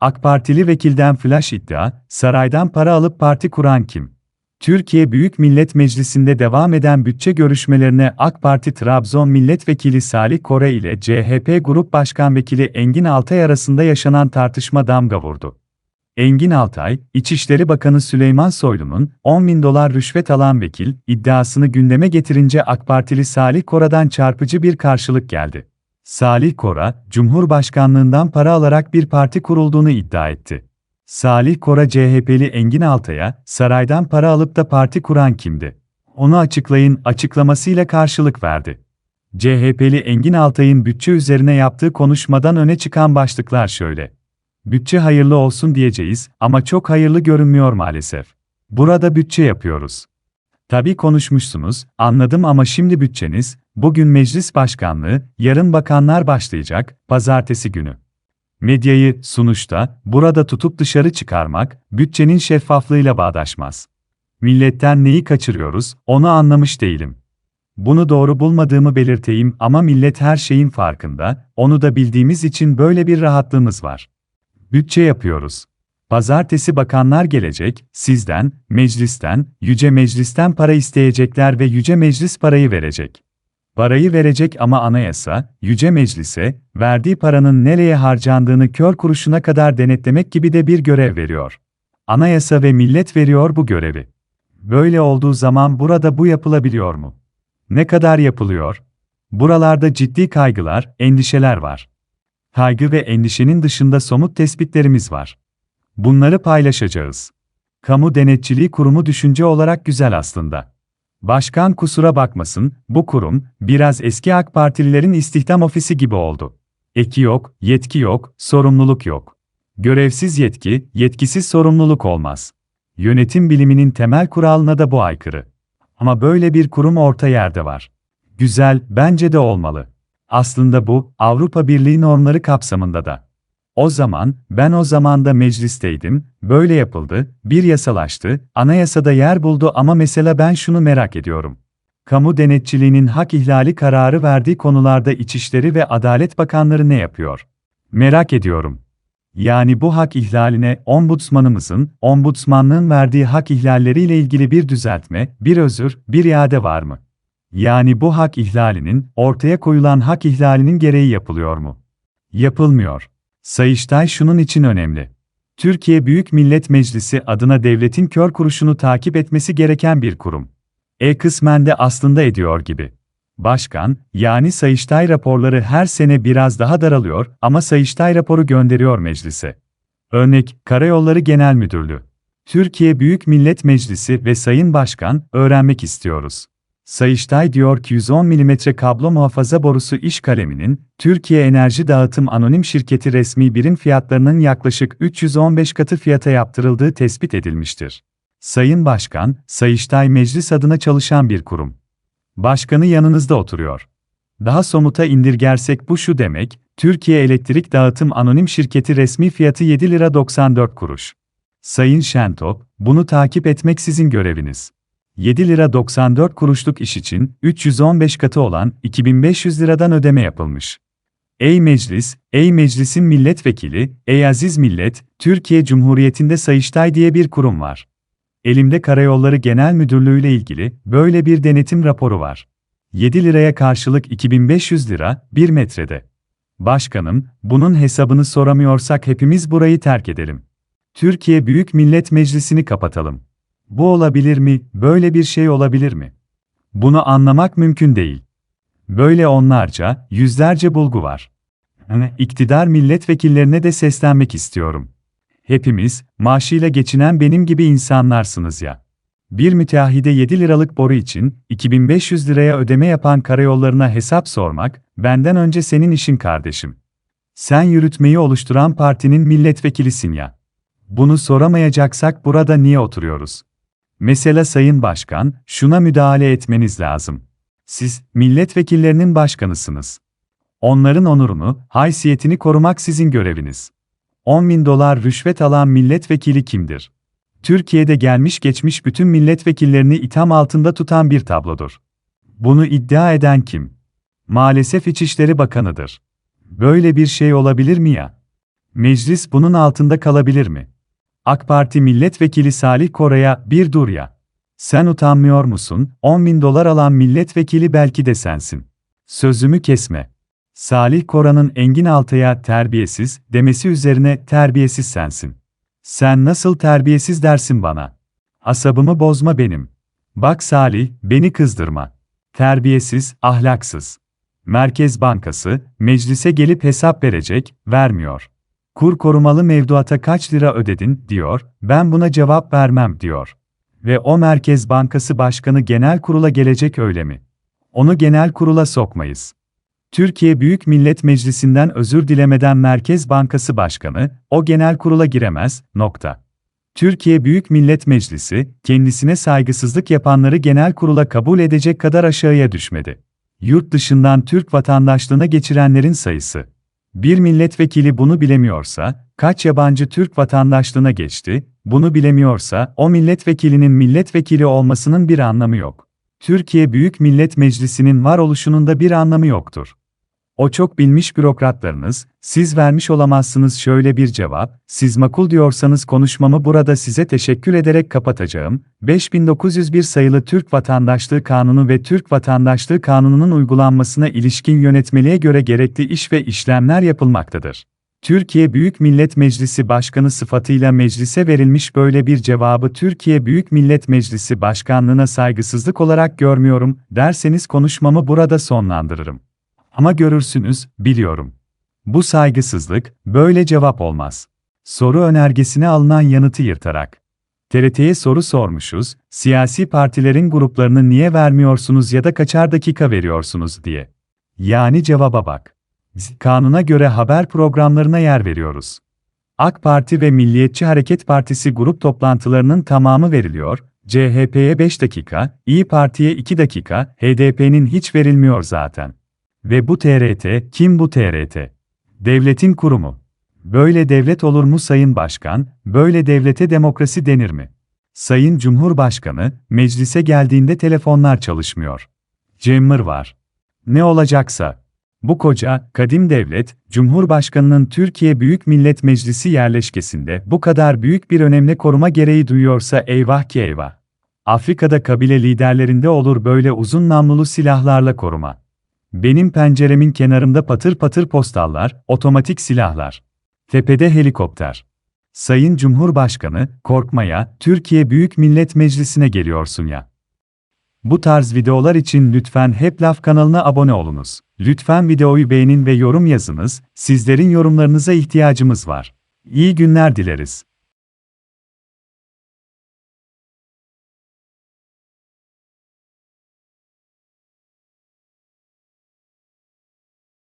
AK Partili vekilden flash iddia, saraydan para alıp parti kuran kim? Türkiye Büyük Millet Meclisi'nde devam eden bütçe görüşmelerine AK Parti Trabzon Milletvekili Salih Kore ile CHP Grup Başkan Vekili Engin Altay arasında yaşanan tartışma damga vurdu. Engin Altay, İçişleri Bakanı Süleyman Soylu'nun 10 bin dolar rüşvet alan vekil iddiasını gündeme getirince AK Partili Salih Kora'dan çarpıcı bir karşılık geldi. Salih Kora, Cumhurbaşkanlığından para alarak bir parti kurulduğunu iddia etti. Salih Kora CHP'li Engin Altay'a, saraydan para alıp da parti kuran kimdi? Onu açıklayın açıklamasıyla karşılık verdi. CHP'li Engin Altay'ın bütçe üzerine yaptığı konuşmadan öne çıkan başlıklar şöyle. Bütçe hayırlı olsun diyeceğiz ama çok hayırlı görünmüyor maalesef. Burada bütçe yapıyoruz. Tabii konuşmuşsunuz, anladım ama şimdi bütçeniz, bugün meclis başkanlığı, yarın bakanlar başlayacak, pazartesi günü. Medyayı, sunuşta, burada tutup dışarı çıkarmak, bütçenin şeffaflığıyla bağdaşmaz. Milletten neyi kaçırıyoruz, onu anlamış değilim. Bunu doğru bulmadığımı belirteyim ama millet her şeyin farkında, onu da bildiğimiz için böyle bir rahatlığımız var. Bütçe yapıyoruz. Pazartesi bakanlar gelecek, sizden, meclisten, yüce meclisten para isteyecekler ve yüce meclis parayı verecek. Parayı verecek ama anayasa, yüce meclise, verdiği paranın nereye harcandığını kör kuruşuna kadar denetlemek gibi de bir görev veriyor. Anayasa ve millet veriyor bu görevi. Böyle olduğu zaman burada bu yapılabiliyor mu? Ne kadar yapılıyor? Buralarda ciddi kaygılar, endişeler var. Kaygı ve endişenin dışında somut tespitlerimiz var. Bunları paylaşacağız. Kamu Denetçiliği Kurumu düşünce olarak güzel aslında. Başkan kusura bakmasın, bu kurum, biraz eski AK Partililerin istihdam ofisi gibi oldu. Eki yok, yetki yok, sorumluluk yok. Görevsiz yetki, yetkisiz sorumluluk olmaz. Yönetim biliminin temel kuralına da bu aykırı. Ama böyle bir kurum orta yerde var. Güzel, bence de olmalı. Aslında bu, Avrupa Birliği normları kapsamında da. O zaman, ben o zaman da meclisteydim, böyle yapıldı, bir yasalaştı, anayasada yer buldu ama mesela ben şunu merak ediyorum. Kamu denetçiliğinin hak ihlali kararı verdiği konularda İçişleri ve Adalet Bakanları ne yapıyor? Merak ediyorum. Yani bu hak ihlaline ombudsmanımızın, ombudsmanlığın verdiği hak ihlalleriyle ilgili bir düzeltme, bir özür, bir iade var mı? Yani bu hak ihlalinin, ortaya koyulan hak ihlalinin gereği yapılıyor mu? Yapılmıyor. Sayıştay şunun için önemli. Türkiye Büyük Millet Meclisi adına devletin kör kuruşunu takip etmesi gereken bir kurum. E kısmen de aslında ediyor gibi. Başkan, yani Sayıştay raporları her sene biraz daha daralıyor ama Sayıştay raporu gönderiyor meclise. Örnek, Karayolları Genel Müdürlüğü. Türkiye Büyük Millet Meclisi ve Sayın Başkan, öğrenmek istiyoruz. Sayıştay diyor ki 110 mm kablo muhafaza borusu iş kaleminin, Türkiye Enerji Dağıtım Anonim Şirketi resmi birim fiyatlarının yaklaşık 315 katı fiyata yaptırıldığı tespit edilmiştir. Sayın Başkan, Sayıştay meclis adına çalışan bir kurum. Başkanı yanınızda oturuyor. Daha somuta indirgersek bu şu demek, Türkiye Elektrik Dağıtım Anonim Şirketi resmi fiyatı 7 lira 94 kuruş. Sayın Şentop, bunu takip etmek sizin göreviniz. 7 lira 94 kuruşluk iş için 315 katı olan 2500 liradan ödeme yapılmış. Ey meclis, ey meclisin milletvekili, ey aziz millet, Türkiye Cumhuriyeti'nde Sayıştay diye bir kurum var. Elimde Karayolları Genel Müdürlüğü ile ilgili böyle bir denetim raporu var. 7 liraya karşılık 2500 lira, 1 metrede. Başkanım, bunun hesabını soramıyorsak hepimiz burayı terk edelim. Türkiye Büyük Millet Meclisi'ni kapatalım. Bu olabilir mi, böyle bir şey olabilir mi? Bunu anlamak mümkün değil. Böyle onlarca, yüzlerce bulgu var. İktidar milletvekillerine de seslenmek istiyorum. Hepimiz, maaşıyla geçinen benim gibi insanlarsınız ya. Bir müteahhide 7 liralık boru için 2500 liraya ödeme yapan karayollarına hesap sormak, benden önce senin işin kardeşim. Sen yürütmeyi oluşturan partinin milletvekilisin ya. Bunu soramayacaksak burada niye oturuyoruz? Mesela Sayın Başkan, şuna müdahale etmeniz lazım. Siz, milletvekillerinin başkanısınız. Onların onurunu, haysiyetini korumak sizin göreviniz. 10 bin dolar rüşvet alan milletvekili kimdir? Türkiye'de gelmiş geçmiş bütün milletvekillerini itham altında tutan bir tablodur. Bunu iddia eden kim? Maalesef İçişleri Bakanı'dır. Böyle bir şey olabilir mi ya? Meclis bunun altında kalabilir mi? AK Parti milletvekili Salih Koray'a bir dur ya. Sen utanmıyor musun? 10 bin dolar alan milletvekili belki de sensin. Sözümü kesme. Salih Kora'nın Engin Altay'a terbiyesiz demesi üzerine terbiyesiz sensin. Sen nasıl terbiyesiz dersin bana? Asabımı bozma benim. Bak Salih, beni kızdırma. Terbiyesiz, ahlaksız. Merkez Bankası, meclise gelip hesap verecek, vermiyor. Kur korumalı mevduata kaç lira ödedin, diyor, ben buna cevap vermem, diyor. Ve o Merkez Bankası Başkanı genel kurula gelecek öyle mi? Onu genel kurula sokmayız. Türkiye Büyük Millet Meclisi'nden özür dilemeden Merkez Bankası Başkanı, o genel kurula giremez, nokta. Türkiye Büyük Millet Meclisi, kendisine saygısızlık yapanları genel kurula kabul edecek kadar aşağıya düşmedi. Yurt dışından Türk vatandaşlığına geçirenlerin sayısı. Bir milletvekili bunu bilemiyorsa, kaç yabancı Türk vatandaşlığına geçti, bunu bilemiyorsa, o milletvekilinin milletvekili olmasının bir anlamı yok. Türkiye Büyük Millet Meclisi'nin varoluşunun da bir anlamı yoktur. O çok bilmiş bürokratlarınız, siz vermiş olamazsınız şöyle bir cevap, siz makul diyorsanız konuşmamı burada size teşekkür ederek kapatacağım. 5901 sayılı Türk Vatandaşlığı Kanunu ve Türk Vatandaşlığı Kanunu'nun uygulanmasına ilişkin yönetmeliğe göre gerekli iş ve işlemler yapılmaktadır. Türkiye Büyük Millet Meclisi Başkanı sıfatıyla meclise verilmiş böyle bir cevabı Türkiye Büyük Millet Meclisi Başkanlığına saygısızlık olarak görmüyorum derseniz konuşmamı burada sonlandırırım. Ama görürsünüz, biliyorum. Bu saygısızlık, böyle cevap olmaz. Soru önergesine alınan yanıtı yırtarak. TRT'ye soru sormuşuz, siyasi partilerin gruplarını niye vermiyorsunuz ya da kaçar dakika veriyorsunuz diye. Yani cevaba bak. Kanuna göre haber programlarına yer veriyoruz. AK Parti ve Milliyetçi Hareket Partisi grup toplantılarının tamamı veriliyor, CHP'ye 5 dakika, İyi Parti'ye 2 dakika, HDP'nin hiç verilmiyor zaten. Ve bu TRT, kim bu TRT? Devletin kurumu. Böyle devlet olur mu Sayın Başkan, böyle devlete demokrasi denir mi? Sayın Cumhurbaşkanı, meclise geldiğinde telefonlar çalışmıyor. Cemmer var. Ne olacaksa. Bu koca, kadim devlet, Cumhurbaşkanının Türkiye Büyük Millet Meclisi yerleşkesinde bu kadar büyük bir önemli koruma gereği duyuyorsa eyvah ki eyvah. Afrika'da kabile liderlerinde olur böyle uzun namlulu silahlarla koruma. Benim penceremin kenarında patır patır postallar, otomatik silahlar. Tepede helikopter. Sayın Cumhurbaşkanı, korkmaya, Türkiye Büyük Millet Meclisi'ne geliyorsun ya. Bu tarz videolar için lütfen Hep Laf kanalına abone olunuz. Lütfen videoyu beğenin ve yorum yazınız, sizlerin yorumlarınıza ihtiyacımız var. İyi günler dileriz.